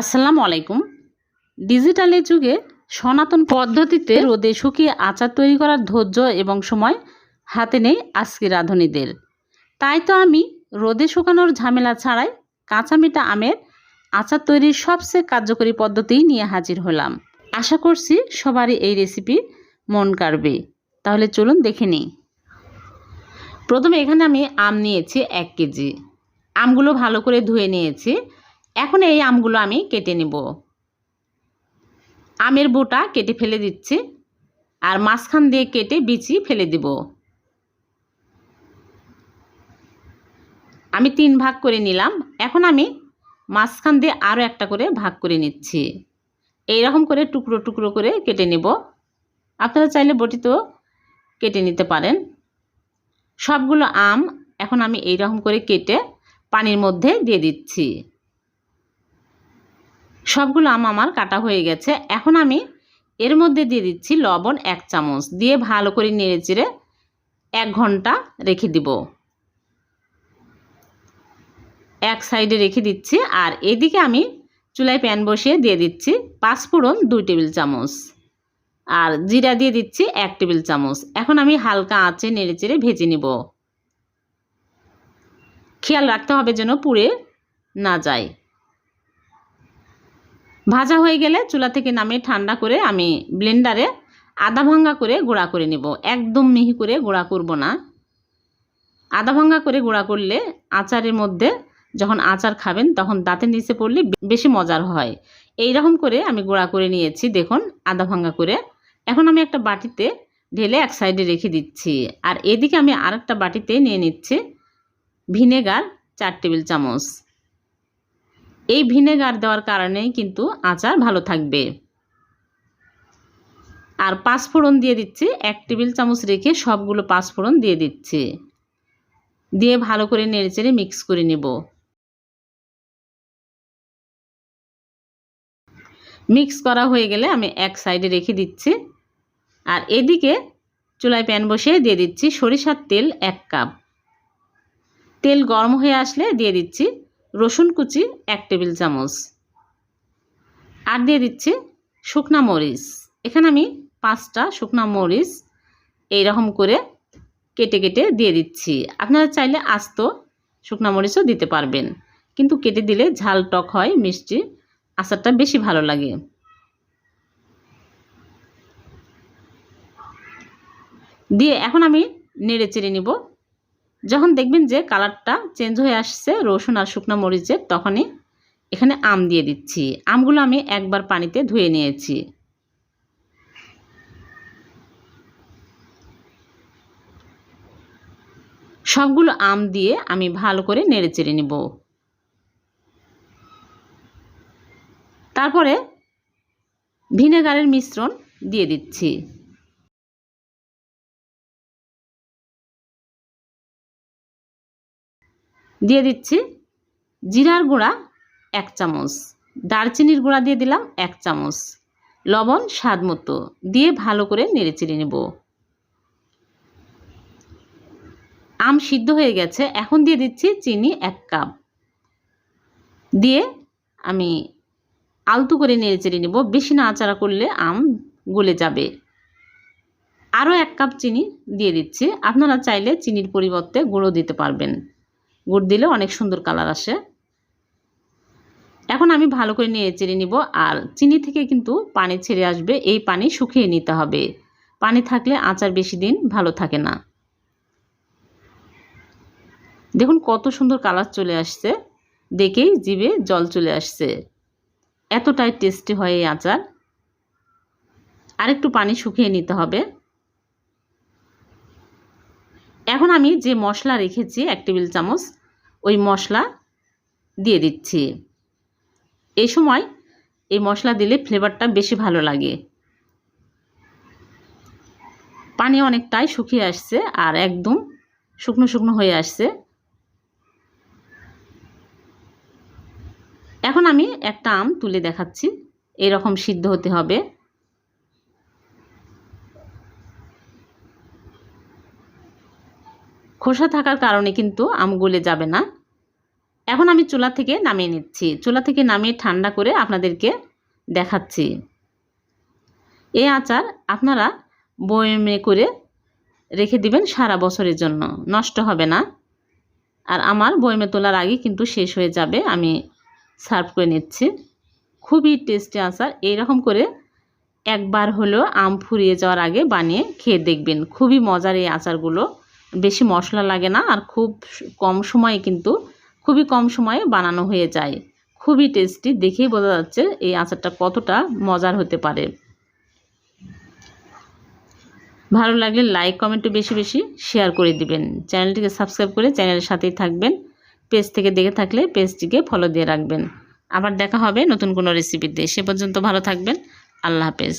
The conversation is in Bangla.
আসসালামু আলাইকুম। ডিজিটালের যুগে সনাতন পদ্ধতিতে রোদে শুকিয়ে আচার তৈরি করার ধৈর্য এবং সময় হাতে নেই আজকে রাঁধুনিদের তাই তো আমি রোদে শুকানোর ঝামেলা ছাড়াই কাঁচামিটা আমের আচার তৈরির সবচেয়ে কার্যকরী পদ্ধতি নিয়ে হাজির হলাম। আশা করছি সবারই এই রেসিপি মন কাড়বে। তাহলে চলুন দেখে নিই। প্রথমে এখানে আমি আম নিয়েছি এক কেজি। আমগুলো ভালো করে ধুয়ে নিয়েছি। এখন এই আমগুলো আমি কেটে নেব। আমের বোটা কেটে ফেলে দিচ্ছি আর মাঝখান দিয়ে কেটে বিচি ফেলে দিব। আমি তিন ভাগ করে নিলাম। এখন আমি মাঝখান দিয়ে আরও একটা করে ভাগ করে নিচ্ছি। এই রকম করে টুকরো টুকরো করে কেটে নেব। আপনারা চাইলে বটিতেও কেটে নিতে পারেন। সবগুলো আম এখন আমি এই রকম করে কেটে পানির মধ্যে দিয়ে দিচ্ছি। সবগুলো আম আমার কাটা হয়ে গেছে। এখন আমি এর মধ্যে দিয়ে দিচ্ছি লবণ এক চামচ। দিয়ে ভালো করে নেড়ে চেড়ে এক ঘণ্টা রেখে দিব। এক সাইডে রেখে দিচ্ছি আর এদিকে আমি চুলায় প্যান বসিয়ে দিয়ে দিচ্ছি পাঁচ পাঁচফোড়ন দুই টেবিল চামচ। আর জিরা দিয়ে দিচ্ছি এক টেবিল চামচ। এখন আমি হালকা আঁচে নেড়ে চেড়ে ভেজে নিব। খেয়াল রাখতে হবে যেন পুড়ে না যায়। ভাজা হয়ে গেলে চুলা থেকে নামিয়ে ঠান্ডা করে আমি ব্লেন্ডারে আদা ভাঙ্গা করে গুঁড়া করে নেব। একদম মিহি করে গুঁড়া করব না। আদা ভাঙ্গা করে গুঁড়া করলে আচারের মধ্যে যখন আচার খাবেন তখন দাঁতের নিচে পড়লে বেশি মজার হয়। এই রকম করে আমি গুঁড়া করে নিয়েছি, দেখুন, আদা ভাঙ্গা করে। এখন আমি একটা বাটিতে ঢেলে এক সাইডে রেখে দিচ্ছি। আর এদিকে আমি আরেকটা বাটিতে নিয়ে নিচ্ছি ভিনেগার চার টেবিল চামচ। এই ভিনেগার দেওয়ার কারণেই কিন্তু আচার ভালো থাকবে। আর পাঁচফোড়ন দিয়ে দিচ্ছি, এক টেবিল চামচ রেখে সবগুলো পাঁচফোড়ন দিয়ে দিচ্ছি। দিয়ে ভালো করে নেড়েচেড়ে মিক্স করে নেব। মিক্স করা হয়ে গেলে আমি এক সাইডে রেখে দিচ্ছি। আর এদিকে চুলায় প্যান বসিয়ে দিয়ে দিচ্ছি সরিষার তেল এক কাপ। তেল গরম হয়ে আসলে দিয়ে দিচ্ছি রসুন কুচি এক টেবিল চামচ। আর দিয়ে দিচ্ছি শুকনা মরিচ। এখানে আমি পাঁচটা শুকনা মরিচ এই রকম করে কেটে কেটে দিয়ে দিচ্ছি। আপনারা চাইলে আস্ত শুকনা মরিচও দিতে পারবেন। কিন্তু কেটে দিলে ঝাল টক হয়, মিষ্টি আচারটা বেশি ভালো লাগে। দিয়ে এখন আমি নেড়ে চেড়ে নিব। যখন দেখবেন যে কালারটা চেঞ্জ হয়ে আসছে, রসুন আর শুকনো মরিচের, তখনই এখানে আম দিয়ে দিচ্ছি। আমগুলো আমি একবার পানিতে ধুয়ে নিয়েছি। সবগুলো আম দিয়ে আমি ভালো করে নেড়ে চেড়ে নেব। তারপরে ভিনেগারের মিশ্রণ দিয়ে দিচ্ছি। দিয়ে দিচ্ছি জিরার গুঁড়া এক চামচ, দারচিনির গুঁড়া দিয়ে দিলাম এক চামচ, লবণ, স্বাদ মতো দিয়ে ভালো করে নেড়ে চেড়ে নেব। আম সিদ্ধ হয়ে গেছে, এখন দিয়ে দিচ্ছি চিনি এক কাপ। দিয়ে আমি আলতু করে নেড়ে চেড়ে নেব, বেশি নাড়াচাড়া করলে আম গলে যাবে। আরও এক কাপ চিনি দিয়ে দিচ্ছি, আপনারা চাইলে চিনির পরিবর্তে গুঁড়ো দিতে পারবেন। গুড় দিলে অনেক সুন্দর কালার আসে। এখন আমি ভালো করে নিয়ে চেড়ে নিব আর চিনি থেকে কিন্তু পানি ছেড়ে আসবে, এই পানি শুকিয়ে নিতে হবে। পানি থাকলে আচার বেশি দিন ভালো থাকে না। দেখুন কত সুন্দর কালার চলে আসছে, দেখেই জিভে জল চলে আসছে। এতটাই টেস্টি হয় এই আচার। আরেকটু পানি শুকিয়ে নিতে হবে। এখন আমি যে মশলা রেখেছি, এক টেবিল চামচ ওই মশলা দিয়ে দিচ্ছি। এই সময় এই মশলা দিলে ফ্লেভারটা বেশি ভালো লাগে। পানি অনেকটাই শুকিয়ে আসছে আর একদম শুকনো শুকনো হয়ে আসছে। এখন আমি একটা আম তুলে দেখাচ্ছি। এরকম সিদ্ধ হতে হবে। খোসা থাকার কারণে কিন্তু আম গলে যাবে না। এখন আমি চুলা থেকে নামিয়ে নিচ্ছি। চুলা থেকে নামিয়ে ঠান্ডা করে আপনাদেরকে দেখাচ্ছি। এই আচার আপনারা বয়মে করে রেখে দিবেন সারা বছরের জন্য। নষ্ট হবে না। আর আমার বয়মে তোলার আগে কিন্তু শেষ হয়ে যাবে, আমি সার্ভ করে নিচ্ছি। খুবই টেস্টি আচার। এইরকম করে একবার হলেও আম ফুরিয়ে যাওয়ার আগে বানিয়ে খেয়ে দেখবেন। খুবই মজার এই আচারগুলো। বেশি মশলা লাগে না আর খুব কম সময়ে কিন্তু খুবই কম সময়ে বানানো হয়ে যায়। খুবই টেস্টি। দেখেই বোঝা যাচ্ছে এই আচারটা কতটা মজার হতে পারে। ভালো লাগলে লাইক কমেন্টও বেশি বেশি শেয়ার করে দিবেন। চ্যানেলটিকে সাবস্ক্রাইব করে চ্যানেলের সাথেই থাকবেন। পেজ থেকে দেখে থাকলে পেজটিকে ফলো দিয়ে রাখবেন। আবার দেখা হবে নতুন কোনো রেসিপিতে সে পর্যন্ত ভালো থাকবেন। আল্লাহ হাফেজ।